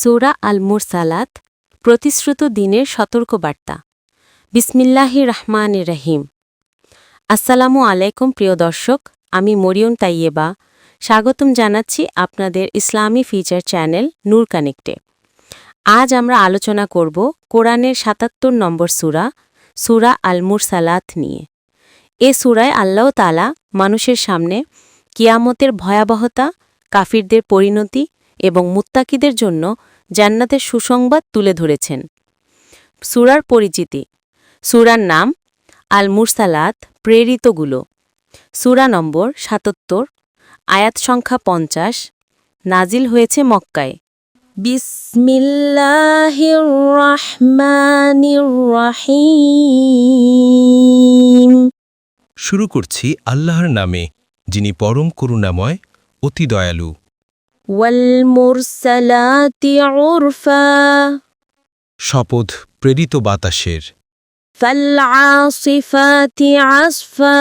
সূরা আল Mursalat প্রতিশ্রুত দিনের সতর্কবার্তা। বিসমিল্লাহি রহমান রহিম। আসসালামু আলাইকুম প্রিয় দর্শক, আমি মরিয়ম তাইয়েবা। স্বাগতম জানাচ্ছি আপনাদের ইসলামী ফিচার চ্যানেল নূর কানেক্টে। আজ আমরা আলোচনা করব কোরআনের সাতাত্তর নম্বর সুরা সুরা আল মুরসালাত নিয়ে। এ সূরায় আল্লাহ তালা মানুষের সামনে কিয়ামতের ভয়াবহতা, কাফিরদের পরিণতি এবং মুত্তাকিদের জন্য জান্নাতের সুসংবাদ তুলে ধরেছেন। সুরার পরিচিতি। সূরার নাম আল মুরসালাত প্রেরিতগুলো। সুরা নম্বর সাতাত্তর, আয়াত সংখ্যা পঞ্চাশ, নাজিল হয়েছে মক্কায়। শুরু করছি আল্লাহর নামে, যিনি পরম করুণাময়, অতি দয়ালু। ওয়ালমুরসালাতি উরফা শপথ প্রেরিত বাতাসের। ফালআসিফাতি আসফা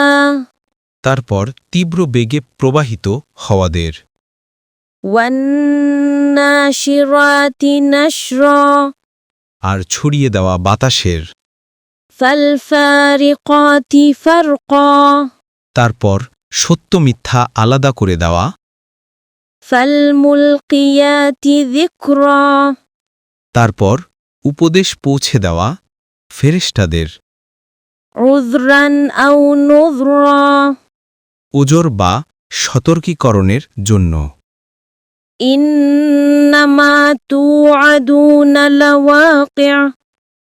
তারপর তীব্র বেগে প্রবাহিত হওয়াদের। ওয়ান্নাশিরাতি নাশরা আর ছড়িয়ে দেওয়া বাতাসের। ফালফারিকাতি ফারকা তারপর সত্য মিথ্যা আলাদা করে দেওয়া তারপর উপদেশ পৌঁছে দেওয়া ফেরেস্টাদের عذرا أو نذرا ওজর বা সতর্কীকরণের জন্য إنما توعدون لواقع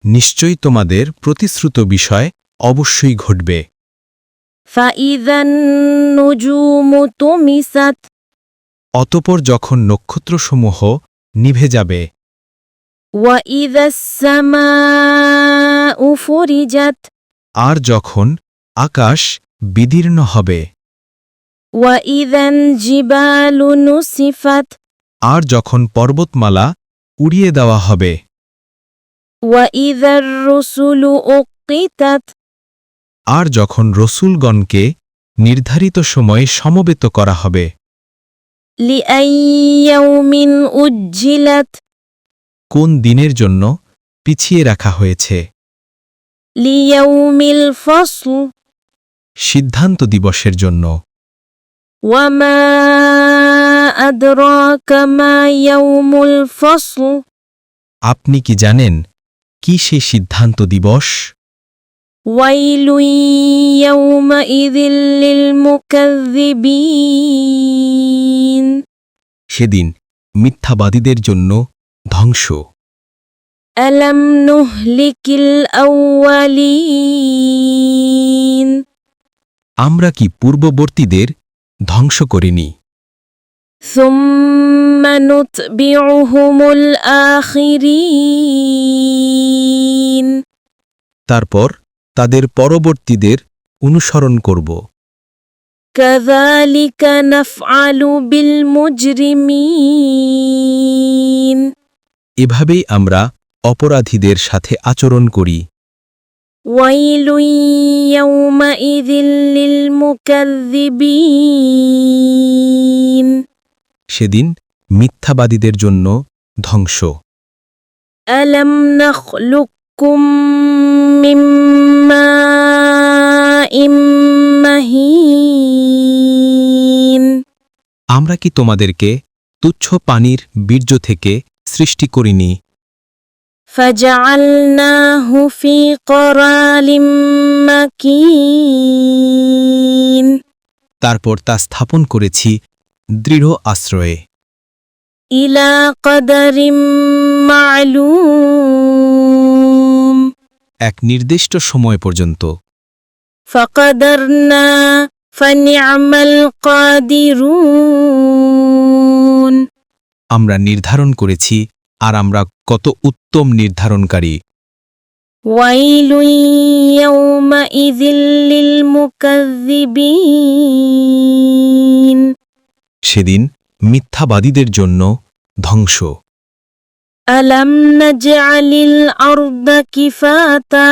নিশ্চয়ই তোমাদের প্রতিশ্রুত বিষয় অবশ্যই ঘটবে فإذا النجوم طمست অতপর যখন নক্ষত্রসমূহ নিভে যাবে আর যখন আকাশ বিদীর্ণ হবে আর যখন পর্বতমালা উড়িয়ে দেওয়া হবে আর যখন রসুলগণকে নির্ধারিত সময়ে সমবেত করা হবে কোন দিনের জন্য পিছিয়ে রাখা হয়েছে? সিদ্ধান্ত দিবসের জন্য। আপনি কি জানেন কি সে সিদ্ধান্ত দিবস? ওয়াইলুই ইদিল্লিল মুকাজ্জিবিন সেদিন মিথ্যাবাদীদের জন্য ধ্বংস ألم نهلك الأولين আমরা কি পূর্ববর্তীদের ধ্বংস করিনি ثم نتبعهم الآخرين তারপর তাদের পরবর্তীদের অনুসরণ করব كذلك نفعل بالمجرمين এভাবেই আমরা অপরাধীদের সাথে আচরণ করি ويل يومئذ للمكذبين সেদিন মিথ্যাবাদীদের জন্য ধ্বংস ألم نخلقكم من ماء مهين আমরা কি তোমাদেরকে তুচ্ছ পানির বীর্য থেকে সৃষ্টি করিনি فجعلناه في قرار مكين তারপর তা স্থাপন করেছি দৃঢ় আশ্রয়ে إلى قدر معلوم এক নির্দিষ্ট সময় পর্যন্ত فقدرنا فنعم القادرون আমরা নির্ধারণ করেছি আর আমরা কত উত্তম নির্ধারণকারী ويل يومئذ للمكذبين সেদিন মিথ্যাবাদীদের জন্য ধ্বংস ألم نجعل الأرض كفاتا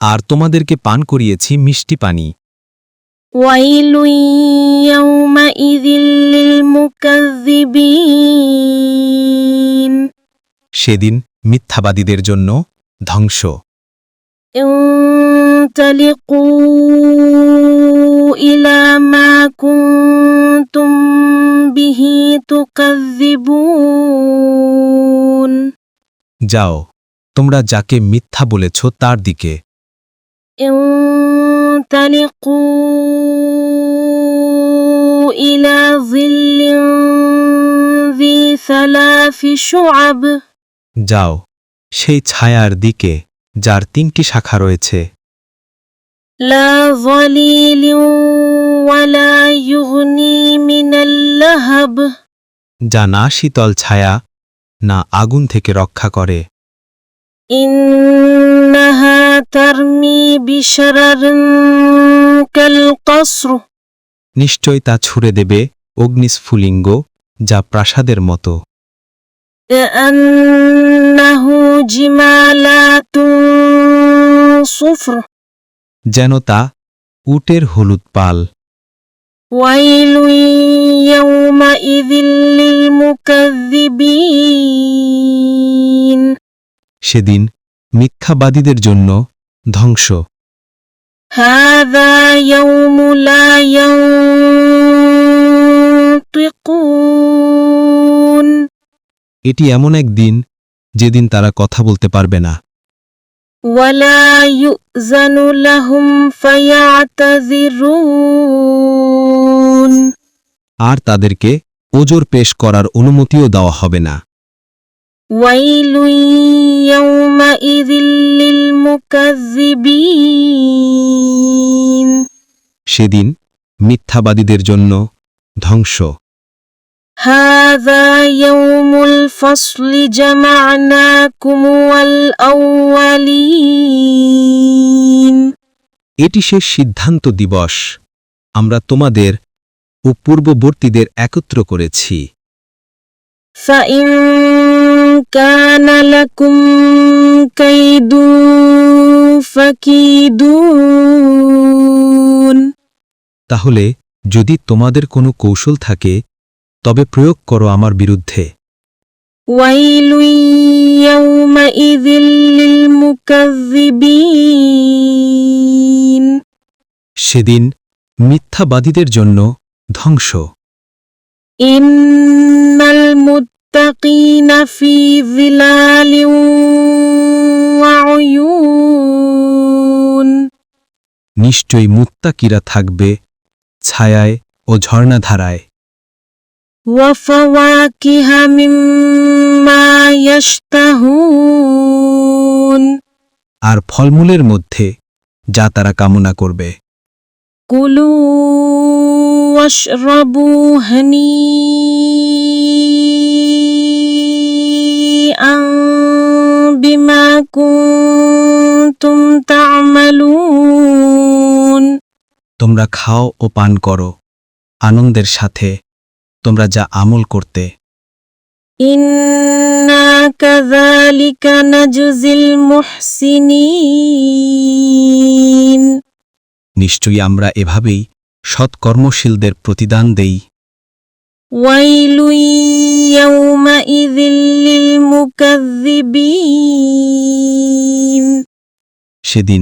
আর তোমাদেরকে পান করিয়েছি মিষ্টি পানি। সেদিন মিথ্যাবাদীদের জন্য ধ্বংস। যাও তোমরা যাকে মিথ্যা বলেছ তার দিকে। انطلقوا إلى ظل ذي ثلاث شعب যাও সেই ছায়ার দিকে যার তিনটি শাখা রয়েছে لا ظليل ولا يغني من اللهب যা না শীতল ছায়া না আগুন থেকে রক্ষা করে إنها ترمي بشرر كالقصر নিশ্চয় তা ছুড়ে দেবে অগ্নিস্ফুলিঙ্গ যা প্রাসাদের মতো كأنه جمالات صفر যেন তা উটের হলুদ পাল ويل يومئذ للمكذبين সেদিন মিথ্যাবাদীদের জন্য ধ্বংস। এটি এমন এক দিন যেদিন তারা কথা বলতে পারবে না। আর তাদেরকে ওজোর পেশ করার অনুমতিও দেওয়া হবে না। ويل يومئذ للمكذبين সেদিন মিথ্যাবাদীদের জন্য ধ্বংস هذا يوم الفصل جمعناكم والأولين এটি সে সিদ্ধান্ত দিবস আমরা তোমাদের ও পূর্ববর্তীদের একত্র করেছি فإن كان لكم كيد فكيدون তাহলে যদি তোমাদের কোনো কৌশল থাকে তবে প্রয়োগ করো আমার বিরুদ্ধে ويل يومئذ للمكذبين সেদিন মিথ্যাবাদীদের জন্য ধ্বংস إن المتقين في ظلال وعيون নিশ্চয়ই মুত্তাকিরা থাকবে ছায়ায় ও ঝর্ণাধারায় وفواكه مما يشتهون আর ফলমূলের মধ্যে যা তারা কামনা করবে كلوا واشربوا هنيئا تعملون তোমরা খাও ও পান করো আনন্দের সাথে তোমরা যা আমল করতে إنا كذلك نجزي المحسنين নিশ্চয়ই আমরা এভাবেই সৎকর্মশীলদের প্রতিদান দেই ويل يومئذ للمكذبين সেদিন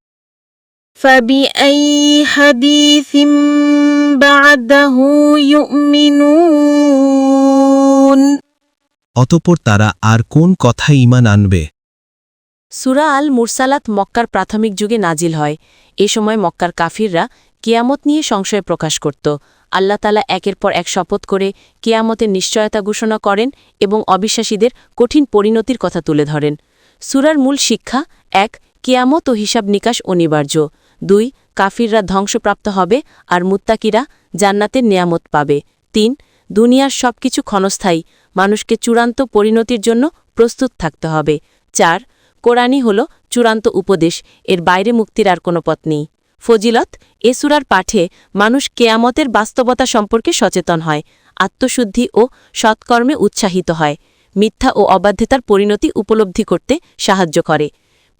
فبأي حديث بعده يؤمنون অতপর তারা আর কোন কথায় ইমান আনবে সুরা আল মুরসালাত মক্কার প্রাথমিক যুগে নাজিল হয় এ সময় মক্কার কাফিররা কেয়ামত নিয়ে সংশয় প্রকাশ করত আল্লাহ তালা একের পর এক শপথ করে কেয়ামতের নিশ্চয়তা ঘোষণা করেন এবং অবিশ্বাসীদের কঠিন পরিণতির কথা তুলে ধরেন সুরার মূল শিক্ষা এক কেয়ামত ও হিসাব নিকাশ অনিবার্য দুই, কাফিররা ধ্বংসপ্রাপ্ত হবে আর মুত্তাকিরা জান্নাতের নেয়ামত পাবে। তিন, দুনিয়ার সবকিছু ক্ষণস্থায়ী, মানুষকে চূড়ান্ত পরিণতির জন্য প্রস্তুত থাকতে হবে। চার, কোরআনই হল চূড়ান্ত উপদেশ, এর বাইরে মুক্তির আর কোনো পথ নেই। ফজিলত, এ সুরার পাঠে মানুষ কেয়ামতের বাস্তবতা সম্পর্কে সচেতন হয়, আত্মশুদ্ধি ও সৎকর্মে উৎসাহিত হয়, মিথ্যা ও অবাধ্যতার পরিণতি উপলব্ধি করতে সাহায্য করে।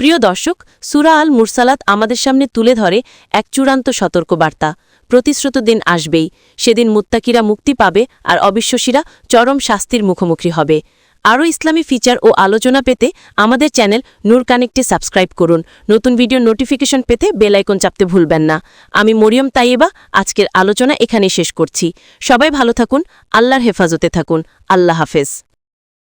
প্রিয় দর্শক, সুরা আল মুরসালাত আমাদের সামনে তুলে ধরে এক চূড়ান্ত সতর্কবার্তা। প্রতিশ্রুত দিন আসবেই। সেদিন মুত্তাকিরা মুক্তি পাবে আর অবিশ্বাসীরা চরম শাস্তির মুখোমুখি হবে। আরও ইসলামী ফিচার ও আলোচনা পেতে আমাদের চ্যানেল নূর কানেক্টে সাবস্ক্রাইব করুন। নতুন ভিডিও নোটিফিকেশন পেতে বেলাইকন চাপতে ভুলবেন না। আমি মরিয়ম তাইয়েবা, আজকের আলোচনা এখানে শেষ করছি। সবাই ভালো থাকুন, আল্লাহর হেফাজতে থাকুন। আল্লাহ হাফেজ।